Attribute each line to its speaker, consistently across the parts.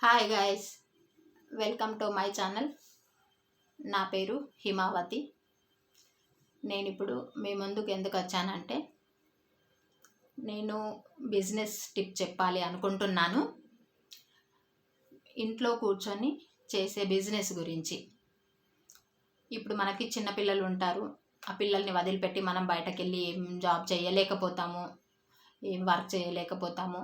Speaker 1: Hi guys welcome to my channel నా పేరు హిమావతి. నేను ఇప్పుడు మీ ముందుకు ఎందుకు వచ్చానంటే నేను బిజినెస్ టిప్ చెప్పాలి అనుకుంటున్నాను. ఇంట్లో కూర్చొని చేసే బిజినెస్ గురించి. ఇప్పుడు మనకి చిన్నపిల్లలు ఉంటారు. ఆ పిల్లల్ని వదిలిపెట్టి మనం బయటకు వెళ్ళి ఏం జాబ్ చేయలేకపోతాము ఏం వర్క్ చేయలేకపోతాము.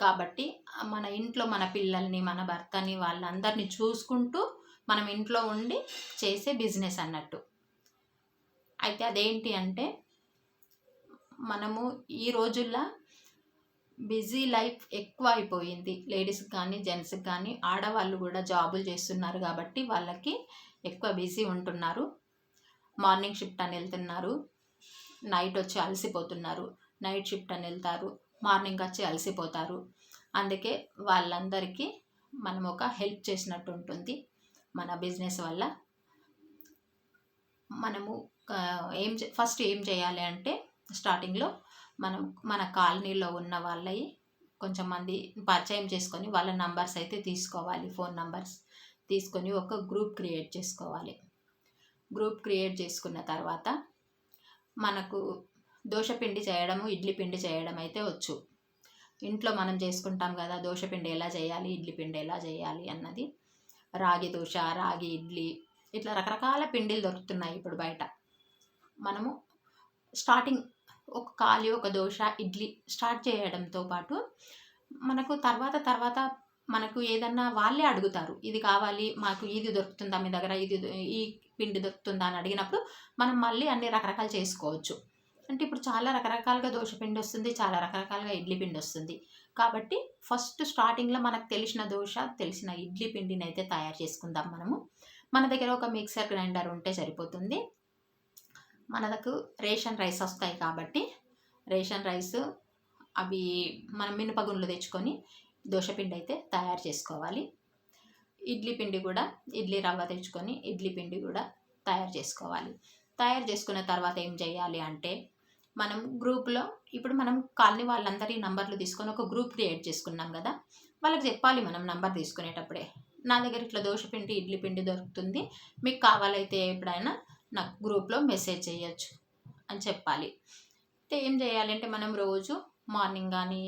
Speaker 1: కాబట్టి మన ఇంట్లో మన పిల్లల్ని మన భర్తని వాళ్ళందరినీ చూసుకుంటూ మనం ఇంట్లో ఉండి చేసే బిజినెస్ అన్నట్టు. అయితే అదేంటి అంటే మనము ఈ రోజుల్లో బిజీ లైఫ్ ఎక్కువ అయిపోయింది లేడీస్కి కానీ జెంట్స్కి కానీ ఆడవాళ్ళు కూడా జాబులు చేస్తున్నారు కాబట్టి వాళ్ళకి ఎక్కువ బిజీ ఉంటున్నారు. మార్నింగ్ షిఫ్ట్ అని వెళ్తున్నారు. నైట్ వచ్చి అలసిపోతున్నారు. నైట్ షిఫ్ట్ అని వెళ్తారు. మార్నింగ్ వచ్చి అలసిపోతారు. అందుకే వాళ్ళందరికీ మనం ఒక హెల్ప్ చేసినట్టు ఉంటుంది మన బిజినెస్ వల్ల. మనము ఏం ఫస్ట్ ఏం చేయాలి అంటే స్టార్టింగ్లో మనం మన కాలనీలో ఉన్న వాళ్ళవి కొంచెం మంది పరిచయం చేసుకొని వాళ్ళ నంబర్స్ అయితే తీసుకోవాలి ఫోన్ నంబర్స్ తీసుకొని ఒక గ్రూప్ క్రియేట్ చేసుకోవాలి. గ్రూప్ క్రియేట్ చేసుకున్న తర్వాత మనకు దోశపిండి చేయడము ఇడ్లీ పిండి చేయడం అయితే వచ్చు. ఇంట్లో మనం చేసుకుంటాం కదా దోశ పిండి ఎలా చేయాలి ఇడ్లీ పిండి ఎలా చేయాలి అన్నది. రాగి దోశ రాగి ఇడ్లీ ఇట్లా రకరకాల పిండిలు దొరుకుతున్నాయి ఇప్పుడు బయట. మనము స్టార్టింగ్ ఒక ఖాళీ ఒక దోశ ఇడ్లీ స్టార్ట్ చేయడంతో పాటు మనకు తర్వాత తర్వాత మనకు ఏదన్నా వాళ్ళే అడుగుతారు ఇది కావాలి మాకు ఇది దొరుకుతుందా మీ దగ్గర ఇది ఈ పిండి దొరుకుతుందా అని అడిగినప్పుడు మనం మళ్ళీ అన్ని రకరకాలు చేసుకోవచ్చు. అంటే ఇప్పుడు చాలా రకరకాలుగా దోశ పిండి వస్తుంది చాలా రకరకాలుగా ఇడ్లీ పిండి వస్తుంది. కాబట్టి ఫస్ట్ స్టార్టింగ్లో మనకు తెలిసిన దోశ తెలిసిన ఇడ్లీ పిండిని అయితే తయారు చేసుకుందాం మనము. మన దగ్గర ఒక మిక్సర్ గ్రైండర్ ఉంటే సరిపోతుంది. మనకు రేషన్ రైస్ వస్తాయి కాబట్టి రేషన్ రైస్ అవి మనం మినపగుండ్లు తెచ్చుకొని దోశపిండి అయితే తయారు చేసుకోవాలి. ఇడ్లీ పిండి కూడా ఇడ్లీ రవ్వ తెచ్చుకొని ఇడ్లీ పిండి కూడా తయారు చేసుకోవాలి. తయారు చేసుకున్న తర్వాత ఏం చేయాలి అంటే మనం గ్రూప్లో ఇప్పుడు మనం కాలనీ వాళ్ళందరి నంబర్లు తీసుకొని ఒక గ్రూప్ క్రియేట్ చేసుకున్నాం కదా వాళ్ళకి చెప్పాలి మనం నంబర్ తీసుకునేటప్పుడే. నా దగ్గర ఇట్లా దోశ పిండి ఇడ్లీ పిండి దొరుకుతుంది మీకు కావాలైతే ఎప్పుడైనా నాకు గ్రూప్లో మెసేజ్ చేయొచ్చు అని చెప్పాలి. అయితే ఏం చేయాలంటే మనం రోజు మార్నింగ్ కానీ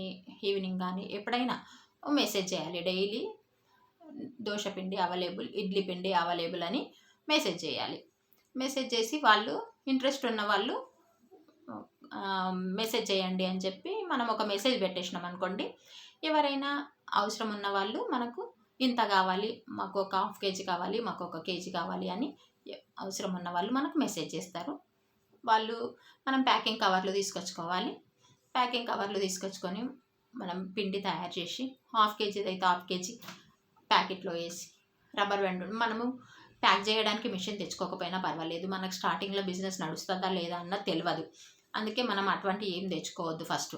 Speaker 1: ఈవినింగ్ కానీ ఎప్పుడైనా మెసేజ్ చేయాలి. డైలీ దోశ పిండి అవైలబుల్ ఇడ్లీ పిండి అవైలబుల్ అని మెసేజ్ చేయాలి. మెసేజ్ చేసి వాళ్ళు ఇంట్రెస్ట్ ఉన్న వాళ్ళు మెసేజ్ చేయండి అని చెప్పి మనం ఒక మెసేజ్ పెట్టేసినాం అనుకోండి. ఎవరైనా అవసరం ఉన్న వాళ్ళు మనకు ఇంత కావాలి మాకు ఒక హాఫ్ కేజీ కావాలి మాకు ఒక కేజీ కావాలి అని అవసరం ఉన్న వాళ్ళు మనకు మెసేజ్ చేస్తారు. వాళ్ళు మనం ప్యాకింగ్ కవర్లు తీసుకొచ్చుకోవాలి. ప్యాకింగ్ కవర్లు తీసుకొచ్చుకొని మనం పిండి తయారు చేసి హాఫ్ కేజీ అయితే హాఫ్ కేజీ ప్యాకెట్లో వేసి రబ్బర్ బ్యాండ్ మనము ప్యాక్ చేయడానికి మిషన్ తెచ్చుకోకపోయినా పర్వాలేదు. మనకు స్టార్టింగ్లో బిజినెస్ నడుస్తుందా లేదా అన్నది తెలియదు అందుకే మనం అటువంటి ఏం తెచ్చుకోవద్దు ఫస్ట్.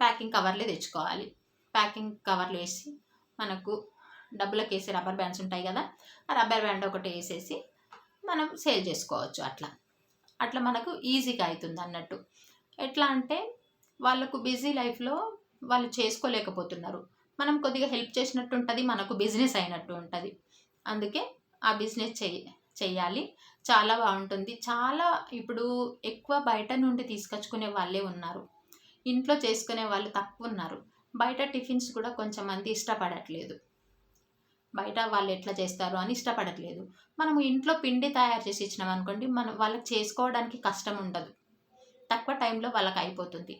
Speaker 1: ప్యాకింగ్ కవర్లే తెచ్చుకోవాలి. ప్యాకింగ్ కవర్లు వేసి మనకు డబ్బులకు వేసే రబ్బర్ బ్యాండ్స్ ఉంటాయి కదా ఆ రబ్బర్ బ్యాండ్ ఒకటి వేసేసి మనం సేల్ చేసుకోవచ్చు అట్లా. అట్లా మనకు ఈజీగా అవుతుంది అన్నట్టు. ఎట్లా అంటే వాళ్ళకు బిజీ లైఫ్లో వాళ్ళు చేసుకోలేకపోతున్నారు. మనం కొద్దిగా హెల్ప్ చేసినట్టు ఉంటుంది మనకు బిజినెస్ అయినట్టు ఉంటుంది. అందుకే ఆ బిజినెస్ చెయ్యి చెయ్యాలి. చాలా బాగుంటుంది. చాలా ఇప్పుడు ఎక్కువ బయట నుండి తీసుకొచ్చుకునే వాళ్ళే ఉన్నారు. ఇంట్లో చేసుకునే వాళ్ళు తక్కువ ఉన్నారు. బయట టిఫిన్స్ కూడా కొంచెం మంది ఇష్టపడట్లేదు. బయట వాళ్ళు ఎట్లా చేస్తారు అని ఇష్టపడట్లేదు. మనము ఇంట్లో పిండి తయారు చేసి ఇచ్చినాం అనుకోండి మనం వాళ్ళకి చేసుకోవడానికి కష్టం ఉండదు. తక్కువ టైంలో వాళ్ళకి అయిపోతుంది.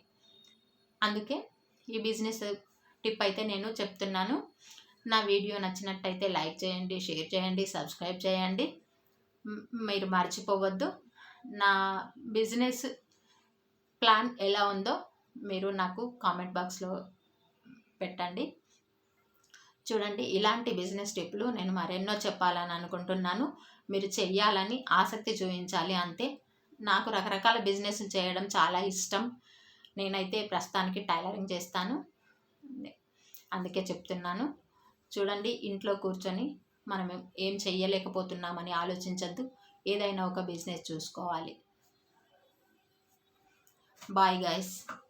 Speaker 1: అందుకే ఈ బిజినెస్ టిప్ అయితే నేను చెప్తున్నాను. నా వీడియో నచ్చినట్టయితే లైక్ చేయండి షేర్ చేయండి సబ్స్క్రైబ్ చేయండి. మీరు మర్చిపోవద్దు. నా బిజినెస్ ప్లాన్ ఎలా ఉందో మీరు నాకు కామెంట్ బాక్స్లో పెట్టండి. చూడండి ఇలాంటి బిజినెస్ టిప్లు నేను మరెన్నో చెప్పాలని అనుకుంటున్నాను. మీరు చెయ్యాలని ఆసక్తి చూపించాలి అంతే. నాకు రకరకాల బిజినెస్ చేయడం చాలా ఇష్టం. నేనైతే ప్రస్తుతానికి టైలరింగ్ చేస్తాను. అందుకే చెప్తున్నాను. చూడండి ఇంట్లో కూర్చొని మనం ఏం చెయ్యలేకపోతున్నామని ఆలోచించద్దు. ఏదైనా ఒక బిజినెస్ చూసుకోవాలి. Bye guys.